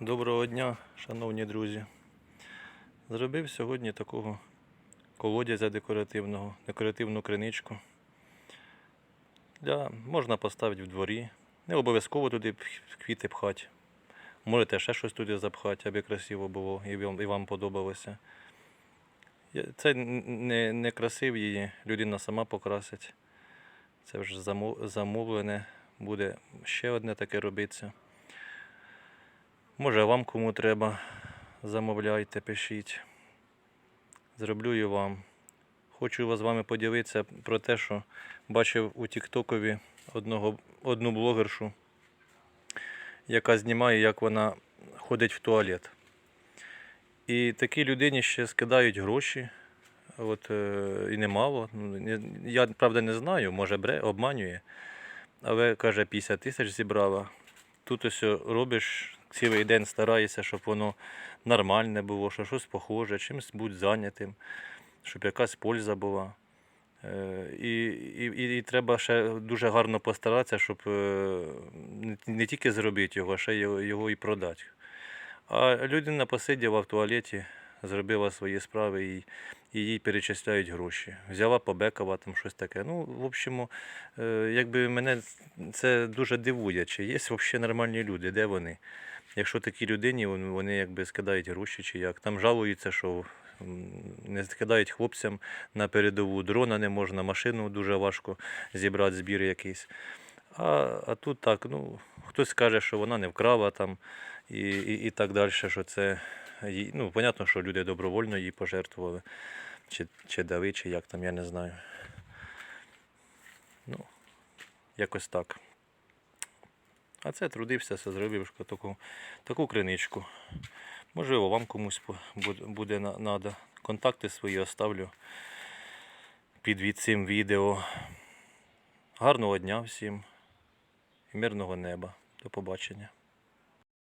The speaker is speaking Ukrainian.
Доброго дня, шановні друзі. Зробив сьогодні такого колодязя декоративного, декоративну криничку. Для, можна поставити в дворі. Не обов'язково туди квіти пхати. Можете ще щось туди запхати, аби красиво було і вам, і вам подобалося. Це не, не красив її, людина сама покрасить. Це вже замовлене. Буде ще одне таке робиться. Може вам кому треба, замовляйте, пишіть. Зроблю і вам. Хочу вас з вами поділитися про те, що бачив у Тіктокові одного, одну блогершу, яка знімає, як вона ходить в туалет. І такій людині ще скидають гроші. От, е, і немало. Ну, Я, правда, не знаю, може бре, обманює. Але каже, 50 тисяч зібрала. Тут ось робиш цілий день, стараєшся, щоб воно нормальне було, що щось похоже, чимось будь зайнятим, щоб якась польза була. Е, І, і, і, треба ще дуже гарно постаратися, щоб е, не- тільки зробити його, а ще його, його і продати. А людина посиділа в туалеті, зробила свої справи і, і їй перечисляють гроші. Взяла побекова, там щось таке. Ну, в общем, е, якби мене це дуже дивує, чи є взагалі нормальні люди, де вони? Якщо такі людині, вони якби скидають гроші чи як. Там жалуються, що не скидають хлопцям на передову дрона не можна, машину дуже важко зібрати збір якийсь. А, а тут так, ну, хтось каже, що вона не вкрала там і, і, і так далі, що це. Ну, понятно, що люди добровольно їй пожертвували, чи, чи дали, чи як там, я не знаю. Ну, якось так. А це трудився, все зробив таку, таку криничку. Можливо, вам комусь буде треба. Контакти свої оставлю під цим відео. Гарного дня всім і мирного неба. До побачення.